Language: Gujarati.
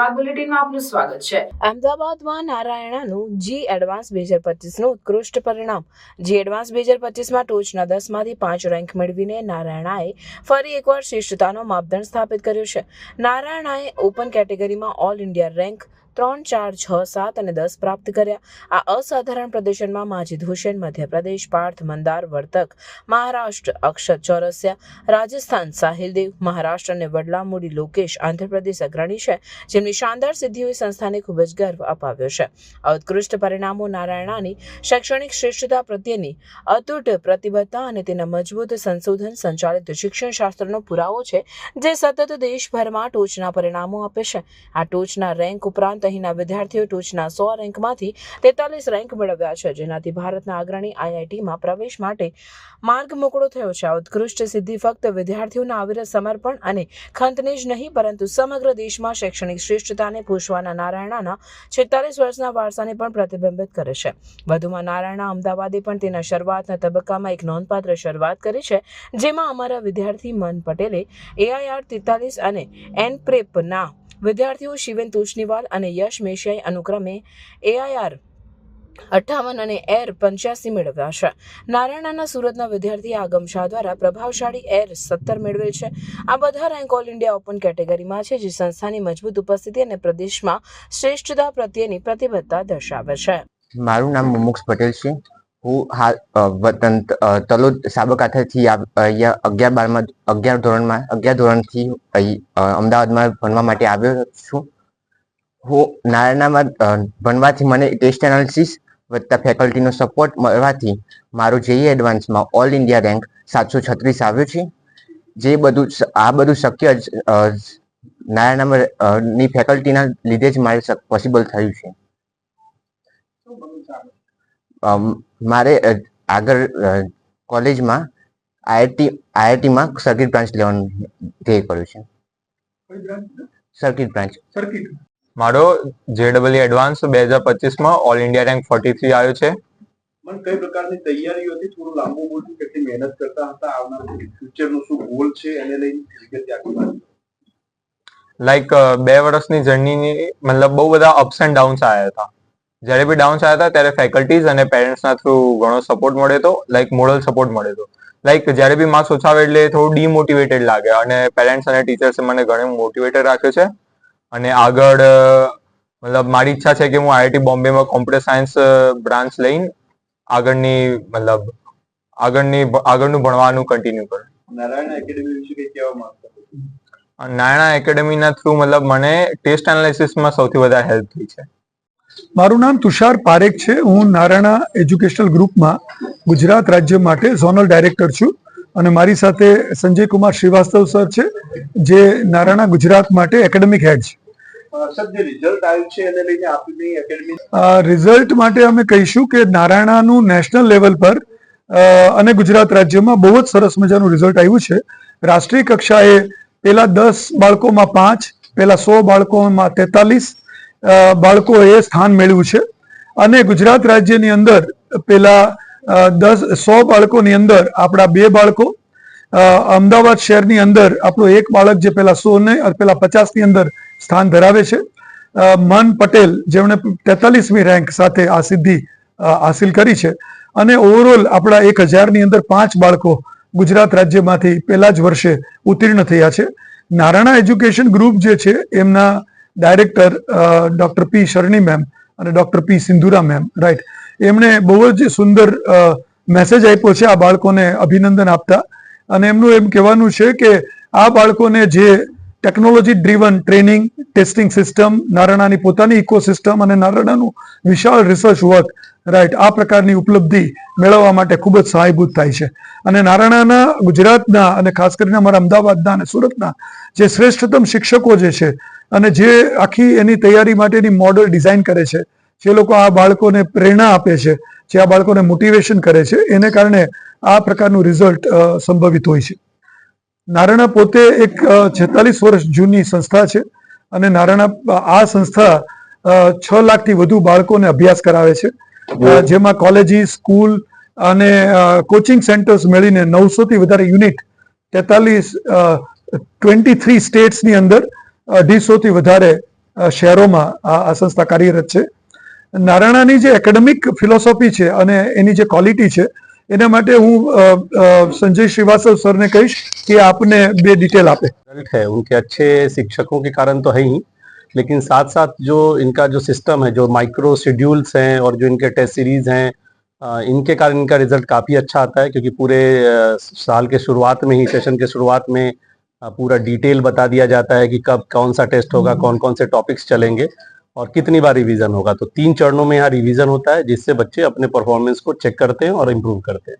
ગુજરાત બુલેટિનમાં આપનું સ્વાગત છે. અમદાવાદમાં નારાયણાનું જી એડવાન્સ બે હજાર પચીસનું ઉત્કૃષ્ટ પરિણામ. જી એડવાન્સ બે હજાર પચીસમાં ટોચના દસમાંથી પાંચ રેન્ક મેળવીને નારાયણાએ ફરી એકવાર શ્રેષ્ઠતાનો માપદંડ સ્થાપિત કર્યો છે. નારાયણાએ ઓપન કેટેગરીમાં ઓલ ઇન્ડિયા રેન્ક ત્રણ ચાર છ સાત અને દસ પ્રાપ્ત કર્યા. આ અસાધારણ પ્રદર્શનમાં માજીદ હુસેન, મધ્યપ્રદેશ, પાર્થ, મંદાર, વર્તક, મહારાષ્ટ્ર, અક્ષત ચોરસિયા, રાજસ્થાન, સાહિલદેવ, મહારાષ્ટ્ર અને વડલામુડી લોકેશ, આંધ્રપ્રદેશ અગ્રણી છે, જેમની શાનદાર સિદ્ધિઓએ સંસ્થાને ખૂબ જ ગર્વ અપાવ્યો છે. ઉત્કૃષ્ટ પરિણામો નારાયણાની શૈક્ષણિક શ્રેષ્ઠતા પ્રત્યેની અતૂટ પ્રતિબદ્ધતા અને તેના મજબૂત સંશોધન સંચાલિત શિક્ષણ શાસ્ત્રનો પુરાવો છે, જે સતત દેશભરમાં ટોચના પરિણામો આપે છે. આ ટોચના રેન્ક ઉપરાંત અહીંના વિદ્યાર્થીઓ ટોચના સો રેન્કમાંથી તેતાલીસ રેન્ક મેળવ્યા છે, જેનાથી ભારતના અગ્રણી આઈઆઈટીમાં પ્રવેશ માટે માર્ગ મોકળો થયો છે. આ ઉત્કૃષ્ટ સિદ્ધિ ફક્ત વિદ્યાર્થીઓના અવિરત સમર્પણ અને ખંતને જ નહીં, પરંતુ સમગ્ર દેશમાં શૈક્ષણિક શ્રેષ્ઠતાને પૂછવાના નારાયણાના છેતાલીસ વર્ષના વારસાને પણ પ્રતિબિંબિત કરે છે. વધુમાં નારાયણા અમદાવાદે પણ તેના શરૂઆતના તબક્કામાં એક નોંધપાત્ર શરૂઆત કરી છે, જેમાં અમારા વિદ્યાર્થી મન પટેલે એઆઈઆર તેતાલીસ અને એન પ્રેપના વિદ્યાર્થીઓ શિવેન તુજનીવાલ અને યશ મેશિયાએ અનુક્રમે એઆઈઆર અઠ્ઠાવન અને એર પંચ્યાસી મેળવ્યા છે. નારાયણાના સુરતના વિદ્યાર્થી આગમ શાહ દ્વારા પ્રભાવશાળી એર સત્તર મેળવેલ છે. આ બધા રેન્ક ઓલ ઇન્ડિયા ઓપન કેટેગરીમાં છે, જે સંસ્થાની મજબૂત ઉપસ્થિતિ અને પ્રદેશમાં શ્રેષ્ઠતા પ્રત્યેની પ્રતિબદ્ધતા દર્શાવે છે. મારું નામ મુમુક્ષ પટેલ છે. હું હાલ તલોદ સાબરકાંઠાથી અહીંયા અગિયાર બારમાં અગિયાર ધોરણમાં અગિયાર ધોરણથી અમદાવાદમાં ભણવા માટે આવ્યો છું. હું નારાયણામાં ભણવાથી મને ટેસ્ટ એનાલિસિસ વધતા ફેકલ્ટીનો સપોર્ટ મળવાથી મારું જેઈ એડવાન્સમાં ઓલ ઇન્ડિયા રેન્ક સાતસો છત્રીસ આવ્યો છે. જે બધું આ બધું શક્ય જ, નારાયણામાં ની ફેકલ્ટીના લીધે જ મારે પોસિબલ થયું છે. મારે આગળ કોલેજમાં આઈઆઈટી આઈઆઈટીમાં સર્કિટ બ્રાન્ચ લેવાનું ધ્યેય કર્યું છે. Circuit branch. સર્કિટ. મારો જેડબલઈ એડવાન્સ બે હજાર પચીસમાં all India rank forty three આવ્યો છે. કઈ પ્રકારની તૈયારીઓ હતી? થોડું લાંબુ બોલતું કેટલી મહેનત કરતા હતા આવનાર ફ્યુચરનો શું ગોલ છે એને લઈને લાઈક બે વર્ષની જર્નીની મતલબ બહુ બધા અપ્સ એન્ડ ડાઉન્સ આવ્યા હતા. જ્યારે બી ડાઉન્સ આવ્યા હતા ત્યારે ફેકલ્ટીઝ અને પેરેન્ટ્સના થ્રુ ઘણો સપોર્ટ મળ્યો હતો લાઈક મોરલ સપોર્ટ મળ્યો હતો. લાઈક જ્યારે બી માર્ક્સ ઓછા આવે એટલે થોડું ડીમોટિવેટેડ લાગે. અને પેરેન્ટ્સ અને ટીચર્સે મને ઘણું મોટિવેટેડ રાખ્યો છે. અને આગળ મતલબ મારી ઈચ્છા છે કે હું આઈઆઈટી બોમ્બેમાં કોમ્પ્યુટર સાયન્સ બ્રાન્ચ લઈને આગળની મતલબ આગળની આગળનું ભણવાનું કન્ટિન્યુ કરું. નારાયણ એકેડેમી વિશે કઈ કહેવા માંગતા હો? નાયણા એકેડેમીના થ્રુ મતલબ મને ટેસ્ટ એનાલિસિસમાં સૌથી વધારે હેલ્પ થઈ છે. મારું નામ તુષાર પારેખ છે. હું નારાયણા એજ્યુકેશનલ ગ્રુપમાં ગુજરાત રાજ્ય માટે ઝોનલ ડાયરેક્ટર છું અને મારી સાથે સંજય કુમાર શ્રીવાસ્તવ સર છે જે નારાયણા ગુજરાત માટે એકેડેમિક હેડ છે. રિઝલ્ટ માટે અમે કહીશું કે નારાયણાનું નેશનલ લેવલ પર અને ગુજરાત રાજ્યમાં બહુ જ સરસ મજાનું રિઝલ્ટ આવ્યું છે. રાષ્ટ્રીય કક્ષાએ પેલા દસ બાળકોમાં પાંચ પેલા સો બાળકોમાં તેતાલીસ બાળકોએ સ્થાન મેળવ્યું છે. અને ગુજરાત રાજ્યની અંદર પેલા દસ, સો બાળકોની અંદર આપણા બે બાળકો અમદાવાદ શહેરની અંદર આપણું એક બાળક જે પેલા સો ને પેલા પચાસની અંદર સ્થાન ધરાવે છે. મન પટેલ જેમણે તેતાલીસમી રેન્ક સાથે આ સિદ્ધિ હાસિલ કરી છે. અને ઓવરઓલ આપણા એક હજારની અંદર પાંચ બાળકો ગુજરાત રાજ્યમાંથી પહેલા જ વર્ષે ઉત્તીર્ણ થયા છે. નારાયણા એજ્યુકેશન ગ્રુપ જે છે, એમના director doctor P Sharani ma'am અને doctor P Sindhura ma'am right એમણે બહુ જ સુંદર મેસેજ આપ્યો છે આ બાળકોને અભિનંદન આપતા. અને એમનું એમ કહેવાનું છે કે આ બાળકોને જે technology driven training testing system નારાણાની પોતાની ઇકોસિસ્ટમ અને નારાણાનું વિશાળ રિસર્ચ વર્ક રાઈટ આ પ્રકારની ઉપલબ્ધિ મેળવવા માટે ખૂબ જ સહાયભૂત થાય છે. અને નારાયણાના ગુજરાતના અને ખાસ કરીને અમારા અમદાવાદના અને સુરતના જે શ્રેષ્ઠતમ શિક્ષકો જે છે અને જે આખી એની તૈયારી માટેની મોડલ ડિઝાઇન કરે છે જે લોકો આ બાળકોને પ્રેરણા આપે છે જે આ બાળકોને મોટિવેશન કરે છે એને કારણે આ પ્રકારનું રિઝલ્ટ સંભવિત હોય છે. નારાયણા પોતે એક છેતાલીસ વર્ષ જૂની સંસ્થા છે અને નારાયણા આ સંસ્થા છ લાખથી વધુ બાળકોને અભ્યાસ કરાવે છે. જેમાં કોલેજીસ સ્કૂલ અને કોચિંગ સેન્ટર્સ મળીને નવસો થી વધારે યુનિટ તેતાલીસ ટ્વેન્ટી થ્રી સ્ટેટ્સની અંદર અઢીસો થી વધારે અ, શહેરોમાં આ આ સંસ્થા કાર્યરત છે નારાયણાની જે એકેડેમિક ફિલોસોફી છે અને એની જે ક્વોલિટી છે એના માટે હું અ, અ, સંજય श्रीवास्तव સરને કહીશ કે આપને બે ડિટેલ આપે रिजल्ट है उनके अच्छे शिक्षकों के कारण तो है ही लेकिन साथ साथ जो इनका जो सिस्टम है जो माइक्रो शेड्यूल्स हैं और जो इनके टेस्ट सीरीज हैं अ, इनके कारण इनका रिजल्ट काफ़ी अच्छा आता है क्योंकि पूरे अ, साल के शुरुआत में ही सेशन के शुरुआत में अ, पूरा डिटेल बता दिया जाता है कि कब कौन सा टेस्ट होगा कौन कौन से टॉपिक्स चलेंगे और कितनी बार रिवीजन होगा। तो तीन चरणों में यहाँ रिवीजन होता है जिससे बच्चे अपने परफॉर्मेंस को चेक करते हैं और इम्प्रूव करते हैं।